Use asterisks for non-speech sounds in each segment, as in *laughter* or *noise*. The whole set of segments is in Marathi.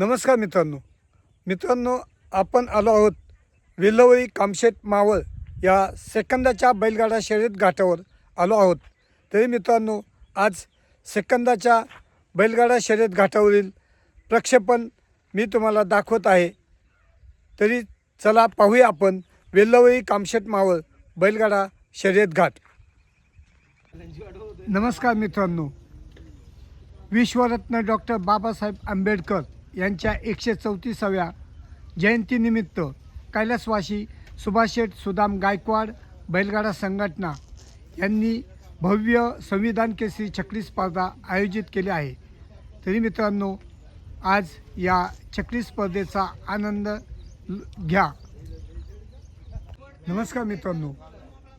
नमस्कार मित्रांनो. मित्रांनो आपण आलो आहोत वेल्लवरी कामशेत मावळ या सेकंदाच्या बैलगाडा शर्यत घाटावर आलो आहोत. तरी मित्रांनो आज सेकंदाच्या बैलगाडा शर्यत घाटावरील प्रक्षेपण मी तुम्हाला दाखवत आहे. तरी चला पाहूया आपण वेल्लवळी कामशेत मावळ बैलगाडा शर्यत घाट. नमस्कार मित्रांनो. विश्वरत्न डॉक्टर बाबासाहेब आंबेडकर यांच्या एकशे चौतीसाव्या जयंतीनिमित्त कैलासवासी सुभाषेठ सुदाम गायकवाड बैलगाडा संघटना यांनी भव्य संविधान केसरी चक्री स्पर्धा आयोजित केली आहे. तरी मित्रांनो आज या चक्री स्पर्धेचा आनंद ल- घ्या. नमस्कार मित्रांनो.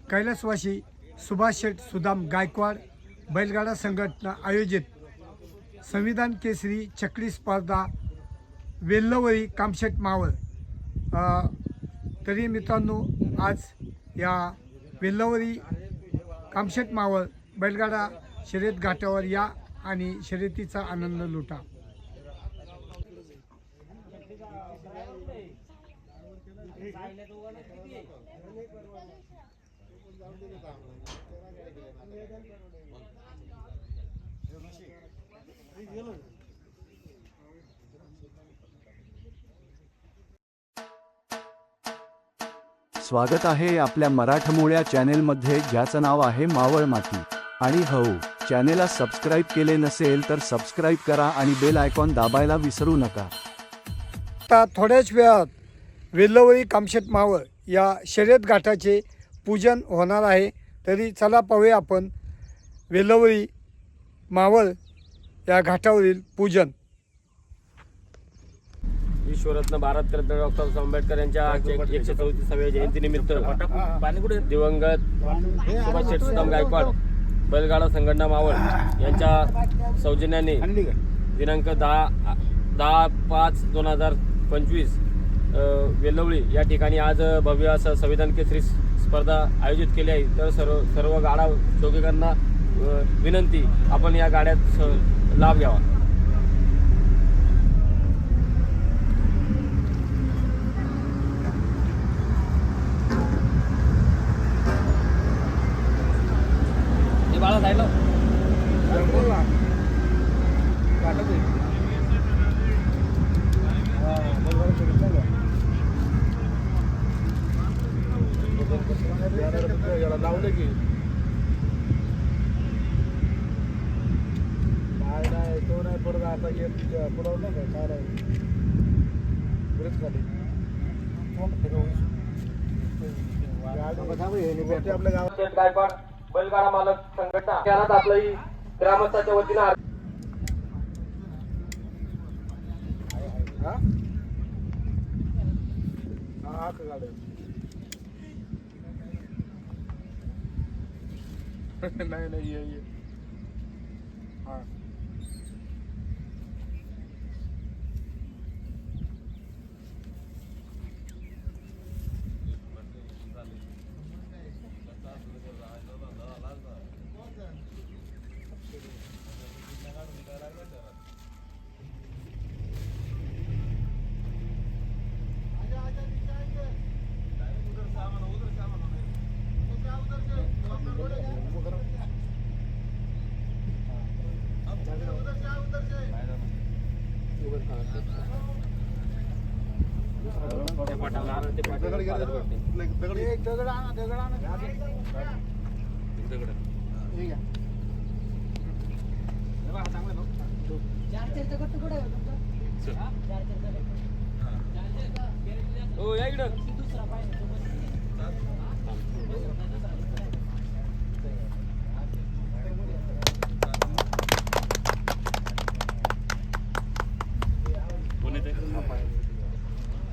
कैलासवासी सुभाषेठ सुदाम गायकवाड बैलगाडा संघटना आयोजित संविधान केसरी चक्री स्पर्धा वेल्लवरी कामशेट मावळ. तरी मित्रांनो आज या वेल्लवरी कामशेट मावळ बैलगाडा शर्यत घाटावर या आणि शर्यतीचा आनंद लुटा. स्वागत आहे आपल्या मराठमोळ्या चॅनेलमध्ये ज्याचं नाव आहे मावळ माती. आणि हो चॅनेलला सबस्क्राईब केले नसेल तर सबस्क्राईब करा आणि बेल आयकॉन दाबायला विसरू नका. आता थोड्याच वेळात वेल्लवळी कामशेत मावळ या शर्यत घाटाचे पूजन होणार आहे. तरी चला पाहूया आपण वेल्लवळी मावळ या घाटावरील पूजन. विश्वरत्न भारतरत्न डॉक्टर आंबेडकर यांच्या एकशे चौतीसाव्या जयंतीनिमित्त दिवंगत सुभाष सुदाम गायकवाड बैलगाडा संघटना मावळ यांच्या सौजन्याने दिनांक दहा दहा पाच दोन हजार पंचवीस वेल्लवळी या ठिकाणी आज भव्य असं संविधान केसरी स्पर्धा आयोजित केली आहे. तर सर्व सर्व गाडा शौकिकांना अ, विनंती आपण या गाड्यात लाभ घ्यावा हे बाळा जायला लावलं की काय नाही तो येत पुरवलं नाही काय नाही बरेच खाली कोण फिरवू आपल्या गावात शेठ गायकवाड बैलगाडा मालक संघटना. शहरात आपलंही ग्रामस्थाच्या वतीनं हा? हा का गाडी. *laughs* नाही नाही ये ये. हा. हे? घ्या हो। या इकडं। कोण येते